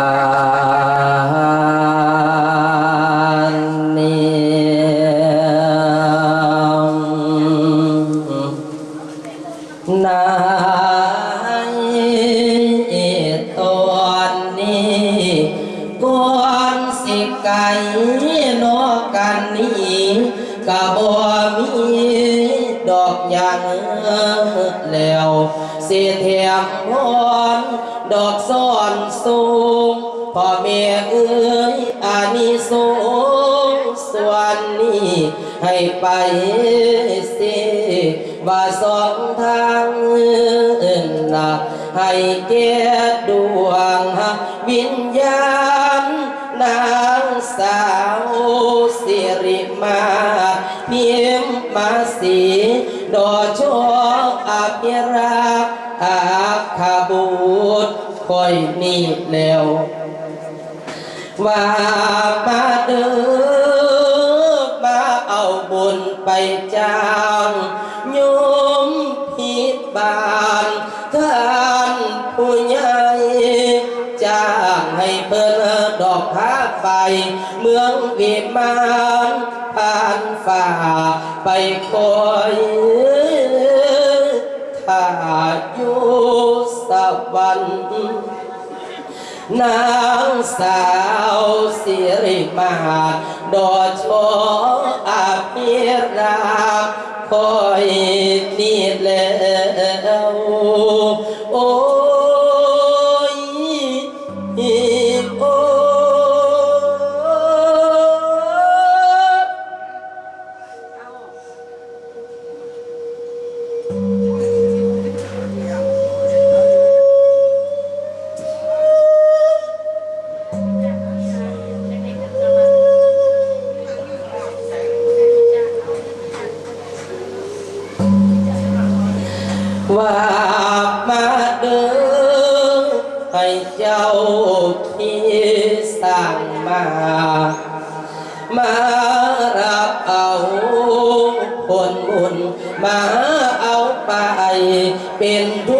น วนนี้ให้ไปสิว่าสองทางนะให้เกตดวงวิญญาณนางสาวสิริมาเพียมมาสีดอชออภิรักอาคาบูตคอยนี่แล้วว่า บาลท่านผู้ใหญ่จ้างให้เพิ่นดอกพาไปเมืองวิมานผ่านฝ่าไปคอยถ้าอยู่สวรรค์นางสาวสิริมาดอชออาภิราคอย มามารับเอาผลบุญมาเอาไปเป็นผู้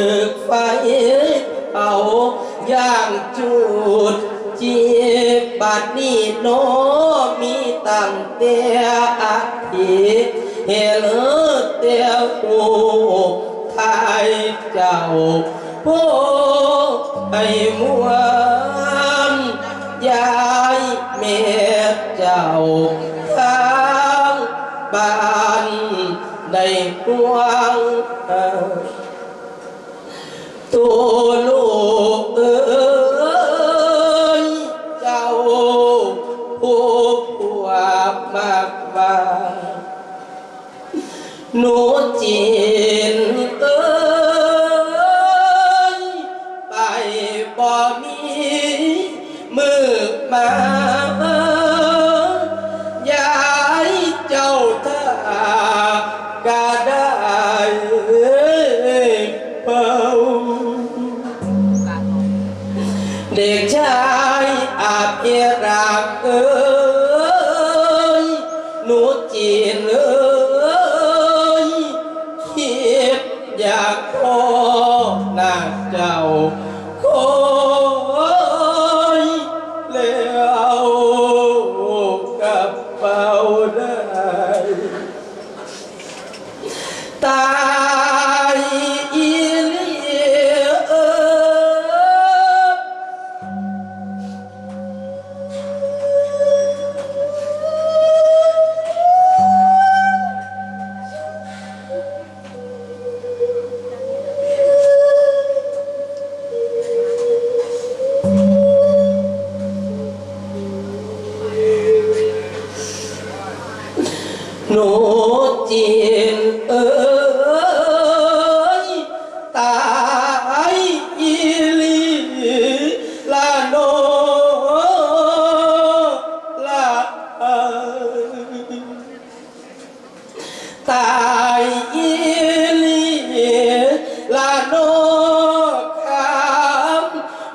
ึกไฟเอาย่างจูดจีบบัดนี้โนมีตั้งแต่อาทิตเฮลเตียวหูทายเจ้าผู้ให้มวนยายเมียเจ้า หนูจีนเลยคิดอยากขอหน้าเจ้า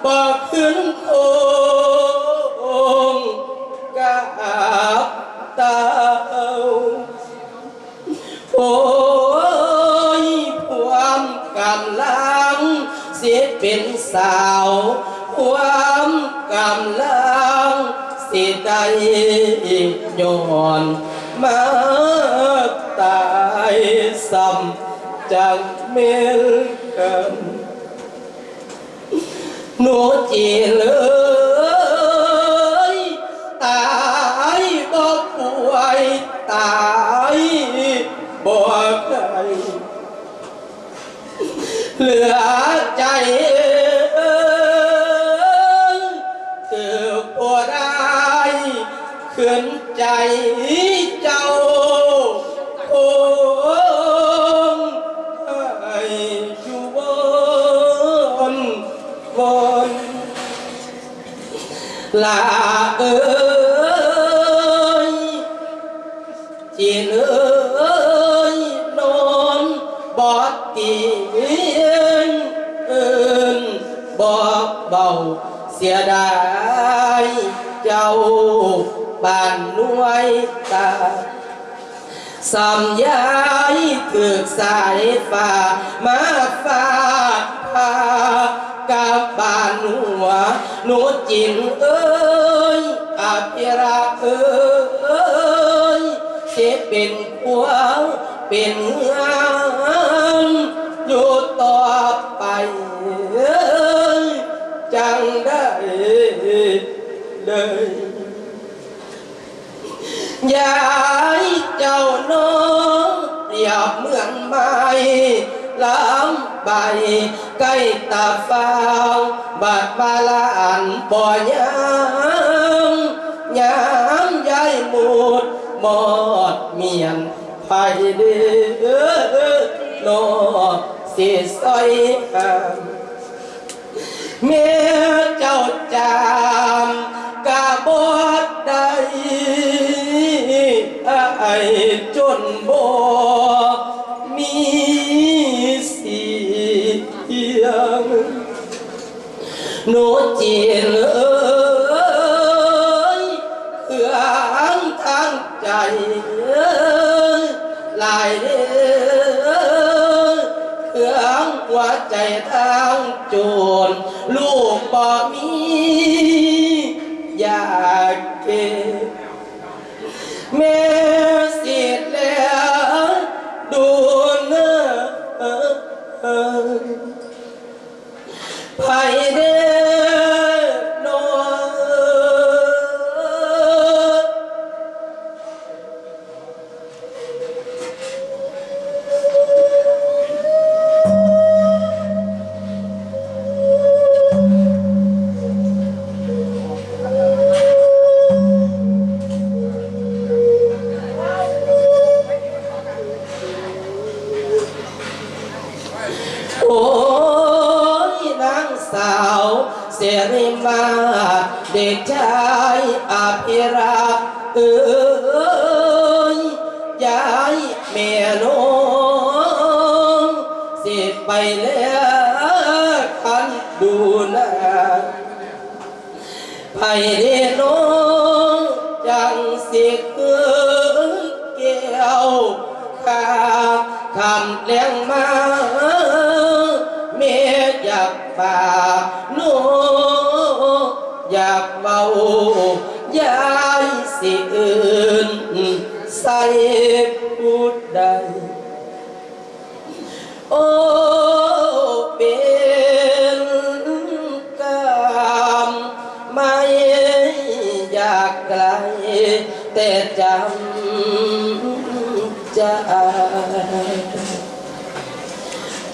ปากขึ้นโคงกาบตาโอ้ยความกำลังเสียเป็นสาวความกำลังสียใจย้อนมาตายซ้ำจากเมื่อ เหลือใจคือผู้ได้ขึ้นใจเจ้าคงให้อยู่บนบนลา เสียดายเจ้าบ้านนวยตาสามยายถึกสายฟ้ามาฟาดพากับบ้านหัวหนูจินเอ้ยอาภิรักเอ้ยเสียเป็นผัวเป็นงานอยู่ต่อไปจัง ใบใกล้ตาฟ้าบาดบาลานบ่อยามยามยายหมุดหมอดเมียนไผเดือโนสิสอยหามเมียเจ้าจา หนู โอ้ยนางสาวเสรีมา เด็กชายอภิรักษ์เอ้ย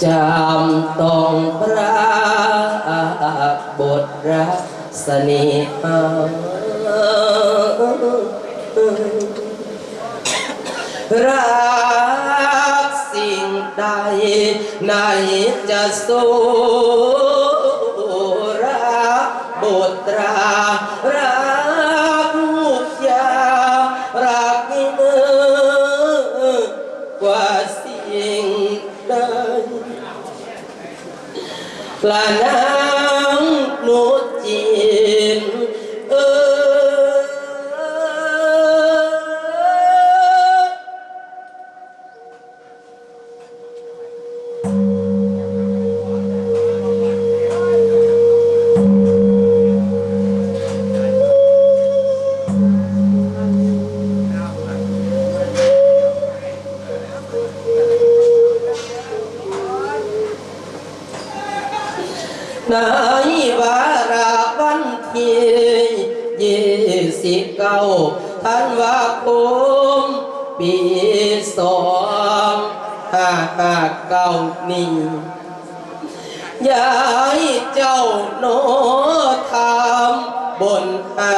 จำต้องพระบทรักสนิหารักสิ่งใดไหนจะสู้รักบุตรารั ล นี้ยายเจ้าโนทามบนหา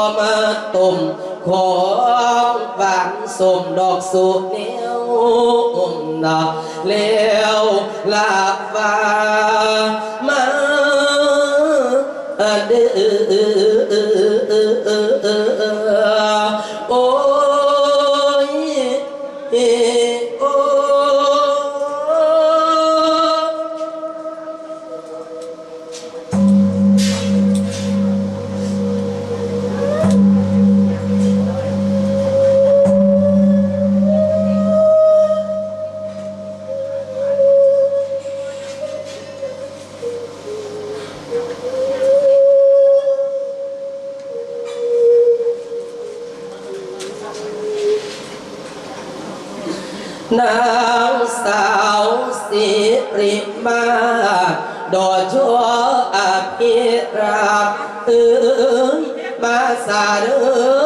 ก็มาต้มของหวานสมดอ นางสาวสิริมาดอชัวอภิราบเอ้ยมาสาเด้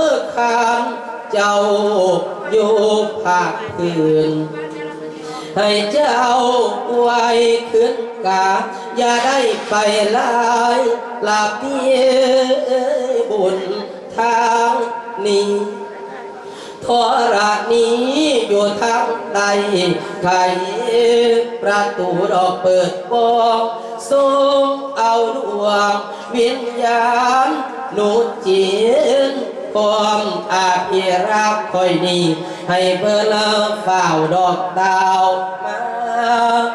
อคำเจ้าอยู่ภาคพื้นให้เจ้าไว้ขึ้นกา อย่าได้ไปลายลาเพียบุญทางนี้ ทรานี้อยู่ทางใดไขประตูดอกเปิดบองทรงเอาดวงวิญญาณหนุจินความอาภิรักคอยนี้ให้เพื่อเลิกเฝ้าดอกดาวมา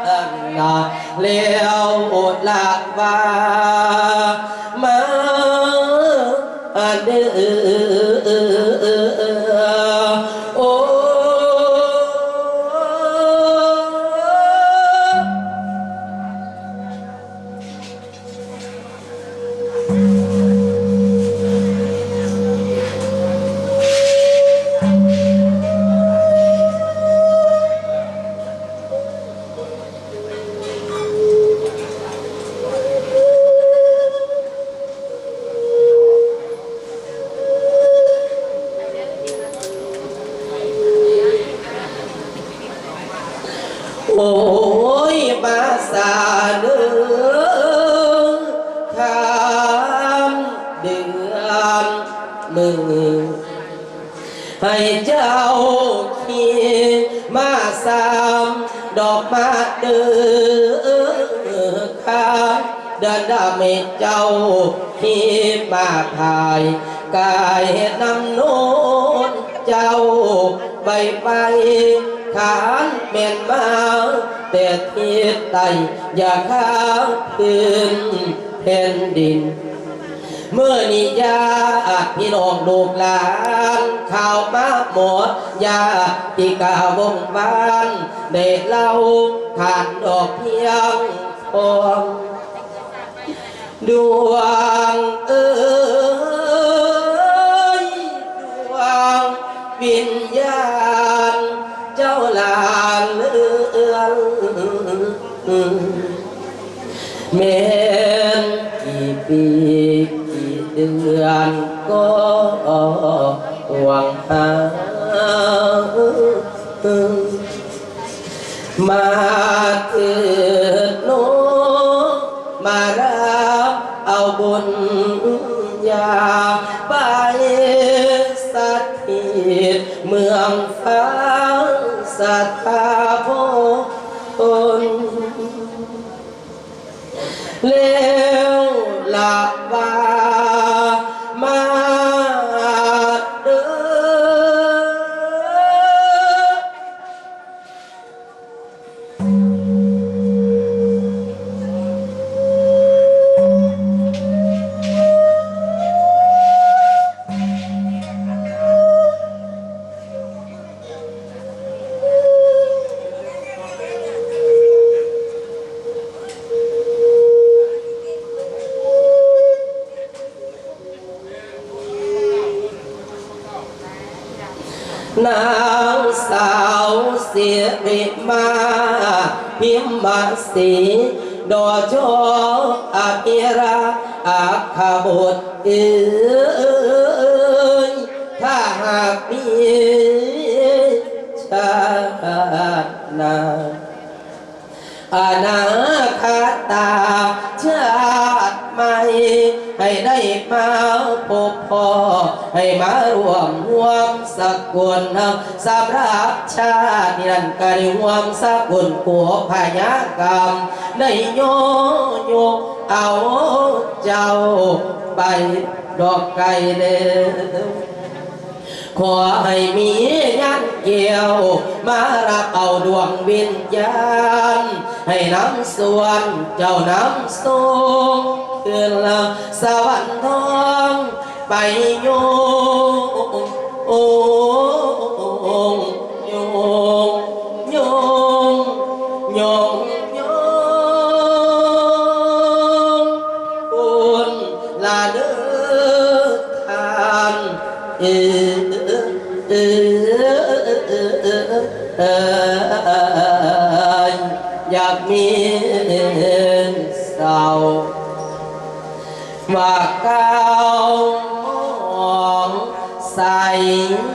อันนาเลี้ยวอดลากว่ามาอันเดือ สาเดือข้ามเดือนมือให้เจ้าขียนมาสามดอกมาเดือข้ามเดินดาเมเจ้าขีมาพายกายนำโน้นเจ้าใบไป ขานเม่นมาแต่ทิศใต้อย่าข้ามคืนแผ่นดิน เมื่อนิยาพี่น้องลูกหลานข่าวมาหมดยาที่กาวงบ้านได้เล่าขาดดอกเพียงพองดวงเอ้ยดวงวิญญาณเจ้าห ลานเลือนแม้นกี่ปีกี่เดือนก็หวังหามา สียริมาพิมมาสีดอจออาเอราอาคาบุตรเอ้ยถ้าหากมีชาตินาอนาคาตาชาติใหม่ให้ได้มาพบพ่อให้มารวมร่วม สกุลสำหรับชาตินิรันดร์กริวมสกุลปัวพยากรรมได้โยโยเอาเจ้าไปดอกไก่เด้อขอให้มีงานเกี่ยว มารับเอาดวงวิญญาณ ให้น้ำส่วนเจ้าน้ำสูงขึ้นละสวรรค์ทองไปโย งโอง ใ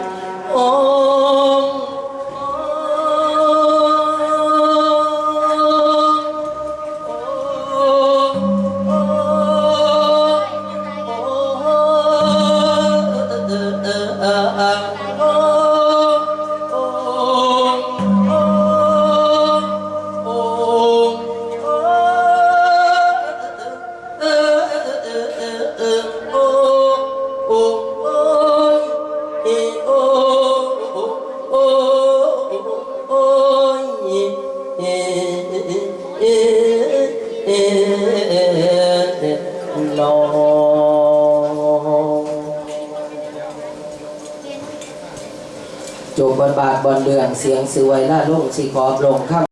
เรืองเสียงสวยล่าลงสีขอบลงข้าม